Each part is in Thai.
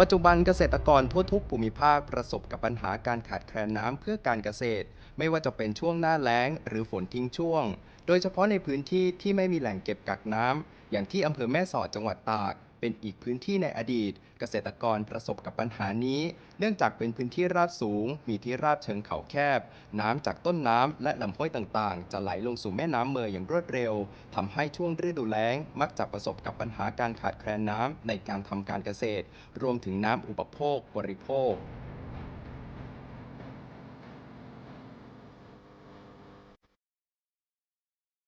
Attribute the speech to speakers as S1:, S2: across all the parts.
S1: ปัจจุบันเกษตรกรทั่วทุกภูมิภาคประสบกับปัญหาการขาดแคลนน้ำเพื่อการเกษตร ไม่ว่าจะเป็นช่วงหน้าแล้ง หรือฝนทิ้งช่วง โดยเฉพาะในพื้นที่ที่ไม่มีแหล่งเก็บกักน้ำอย่างที่อำเภอแม่สอดจังหวัดตาก เป็นอีกพื้นที่ในอดีต เกษตรกรประสบกับปัญหานี้ เนื่องจากเป็นพื้นที่ราบสูง มีที่ราบเชิงเขาแคบ น้ำจากต้นน้ำและลำห้วยต่างๆ จะไหลลงสู่แม่น้ำเมยอย่างรวดเร็วทำให้ช่วงฤดูแล้ง มักจะประสบกับปัญหาการขาดแคลนน้ำในการทำการเกษตร รวมถึงน้ำอุปโภคบริโภค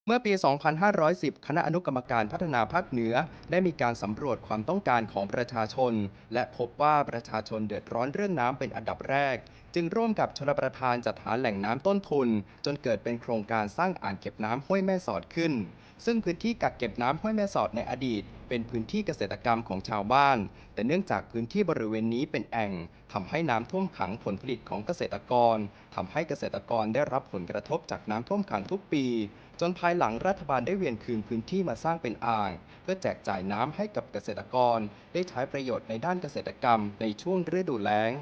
S1: เมื่อปี 2510 คณะอนุกรรมการพัฒนาภาคเหนือ ได้มีการสำรวจความต้องการของประชาชน และพบว่าประชาชนเดือดร้อนเรื่องน้ำเป็นอันดับแรก จึงร่วมกับชลประทานจัดหาแหล่งน้ำต้นทุน จนเกิดเป็นโครงการสร้างอ่างเก็บน้ำห้วยแม่สอดขึ้น ซึ่งพื้นที่กักเก็บน้ำห้วยแม่สอดในอดีต เป็นพื้นที่เกษตรกรรมของชาวบ้าน แต่เนื่องจากพื้นที่บริเวณนี้เป็นแอ่งทำให้น้ำท่วมขังผลผลิตของเกษตรกรทำให้เกษตรกรได้รับผลกระทบจากน้ำท่วมขังทุกปี จนภายหลังรัฐบาลได้เวียนคืนพื้นที่มาสร้างเป็นอ่าง เพื่อแจกจ่ายน้ำให้กับเกษตรกร ได้ใช้ประโยชน์ในด้านเกษตรกรรมในช่วงฤดูแล้ง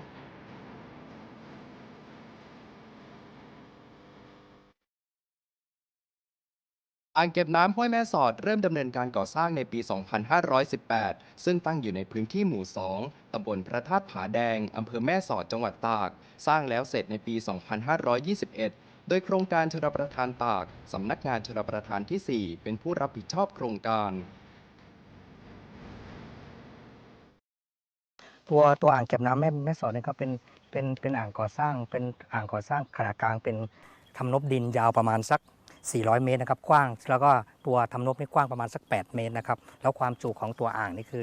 S1: อ่างเก็บน้ำห้วยแม่สอดเริ่มดำเนินการก่อสร้างในปี 2518 ซึ่งตั้งอยู่ในพื้นที่หมู่ 2 ตำบลพระธาตุผาแดง อำเภอแม่สอด จังหวัดตาก สร้างแล้วเสร็จในปี 2521 โดยโครงการชลประทานตาก สำนักงานชลประทานที่ 4 เป็นผู้รับผิดชอบโครงการ
S2: ตัวตัวอ่างเก็บน้ำแม่แม่สอดเนี่ยครับเป็นเป็นเป็นอ่างก่อสร้างเป็นอ่างก่อสร้างขนาดกลางเป็นทำนบดินยาวประมาณสัก 400 เมตรนะครับกว้าง แล้วก็ตัวทำนบนี่กว้างประมาณสัก 8 เมตรนะครับแล้วความจุของตัวอ่างนี่คือ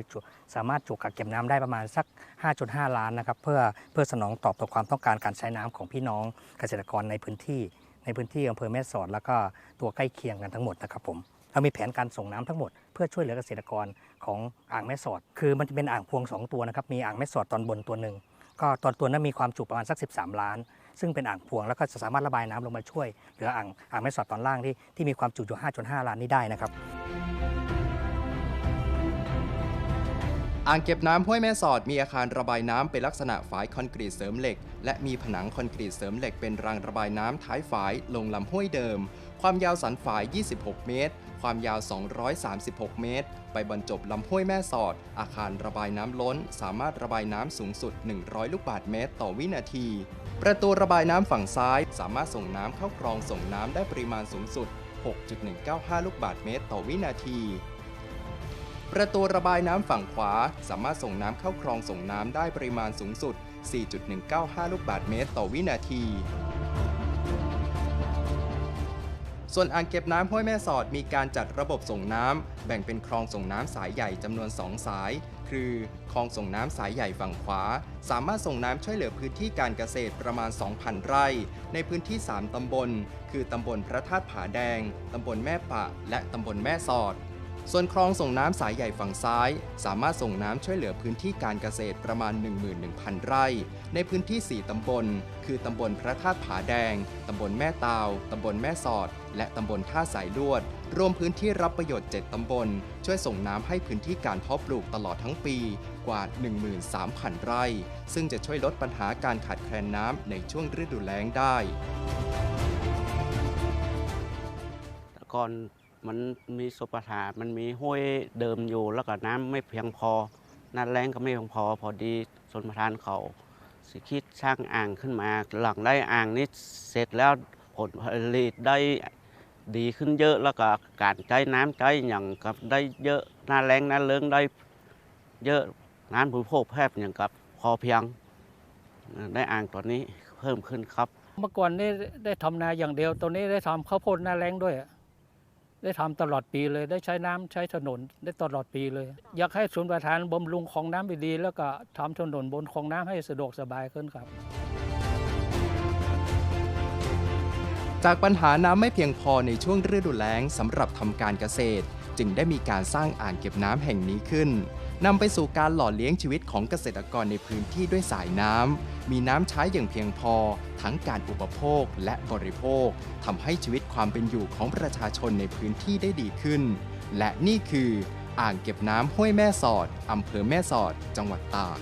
S2: สามารถจุกักเก็บน้ำได้ประมาณสัก 5.5 ล้านนะครับเพื่อเพื่อสนองตอบต่อความต้องการการใช้น้ำของพี่น้องเกษตรกรในพื้นที่ ในพื้นที่อำเภอแม่สอด แล้วก็ตัวใกล้เคียงกันทั้งหมดนะครับผมเรามีแผนการส่งน้ำทั้งหมดเพื่อช่วยเหลือเกษตรกรของอ่างแม่สอด คือมันจะเป็นอ่างพวง 2 ตัวนะครับ มีอ่างแม่สอดตอนบนตัวหนึ่ง ก็ตอนตัวนั้นมีความจุประมาณสัก 13 ล้าน ซึ่งเป็นอ่างพวงแล้วก็จะสามารถระบายน้ำลงมาช่วยเหลืออ่างอ่างแม่สอดตอนล่างที่ที่มีความจุอยู่ 5.5 ล้านนี้ได้นะครับ
S1: อ่างเก็บน้ำห้วยแม่สอดมีอาคารระบายน้ำเป็นลักษณะฝายคอนกรีตเสริมเหล็ก และมีผนังคอนกรีตเสริมเหล็กเป็นรางระบายน้ำท้ายฝายลงลำห้วยเดิม ความยาวสันฝาย 26 เมตร ความยาว 236 เมตร ไปบรรจบลำห้วยแม่สอด อาคารระบายน้ำล้น สามารถระบายน้ำสูงสุด 100 ลูกบาศก์เมตรต่อวินาที ประตูระบายน้ำฝั่งซ้าย สามารถส่งน้ำเข้าคลองส่งน้ำได้ปริมาณสูงสุด 6.195 ลูกบาศก์เมตร ต่อวินาทีประตูระบายน้ำฝั่งขวา สามารถส่งน้ำเข้าคลองส่งน้ำได้ปริมาณสูงสุด 4.195 ลูกบาศก์เมตร ต่อวินาที ส่วนอ่างเก็บน้ำห้วยแม่สอดมีการจัดระบบส่งน้ำแบ่งเป็นคลองส่งน้ำสายใหญ่จำนวน 2 สาย คือคลองส่งน้ำสายใหญ่ฝั่งขวา สามารถส่งน้ำช่วยเหลือพื้นที่การเกษตรประมาณ 2,000 ไร่ ในพื้นที่ 3 ตำบล คือตำบลพระธาตุผาแดง ตำบลแม่ปะ และตำบลแม่สอด ส่วนคลองส่งน้ำสายใหญ่ฝั่งซ้าย สามารถส่งน้ำช่วยเหลือพื้นที่การเกษตรประมาณ 11,000 ไร่ ในพื้นที่ 4 ตำบล คือตำบลพระธาตุผาแดง ตำบลแม่ตาว ตำบลแม่สอด และตำบลท่าสายลวด รวมพื้นที่รับประโยชน์ 7 ตำบล ช่วยส่งน้ำให้พื้นที่การเพาะปลูกตลอดทั้งปีกว่า 13,000 ไร่ ซึ่งจะช่วยลดปัญหาการขาดแคลนน้ำในช่วงฤดูแล้งได้
S3: ก่อน มันมีสุปทามันมีห้วยเดิมอยู่ แล้วก็น้ำไม่เพียงพอน้าแรงก็ไม่เพียงพอ พอดีสนประทานเขาสิคิดสร้างอ่างขึ้นมา หลังได้อ่างนี้เสร็จแล้วผลผลิตได้ดีขึ้นเยอะแล้วก็การใช้น้ำใช้อย่างกับได้เยอะหน้าแรงหน้าเลิงได้เยอะน้ำบริโภคแพทย์อย่างกับพอเพียงได้อ่างตัวนี้เพิ่มขึ้นครับ
S4: เมื่อก่อนนี่ได้ทำนาอย่างเดียวตอนนี้ได้ทำข้าวโพดหน้าแรงด้วยอะ ได้ทำตลอดปีเลยได้ใช้น้ำใช้ถนนได้ตลอดปีเลย อยากให้ศูนย์ประทานบำรุงคลองน้ำไปดี แล้วก็ทำถนนบนคลองน้ำให้สะดวกสบายขึ้นครับ
S1: จากปัญหาน้ำไม่เพียงพอในช่วงฤดูแล้งสำหรับทำการเกษตร จึงได้มีการสร้างอ่างเก็บน้ำแห่งนี้ขึ้น นำไปสู่การหล่อเลี้ยงชีวิตของเกษตรกรในพื้นที่ด้วยสายน้ำ มีน้ำใช้อย่างเพียงพอ ทั้งการอุปโภคและบริโภคทำให้ชีวิตความเป็นอยู่ของประชาชนในพื้นที่ได้ดีขึ้น และนี่คือ อ่างเก็บน้ำห้วยแม่สอดอำเภอแม่สอด จังหวัดตาก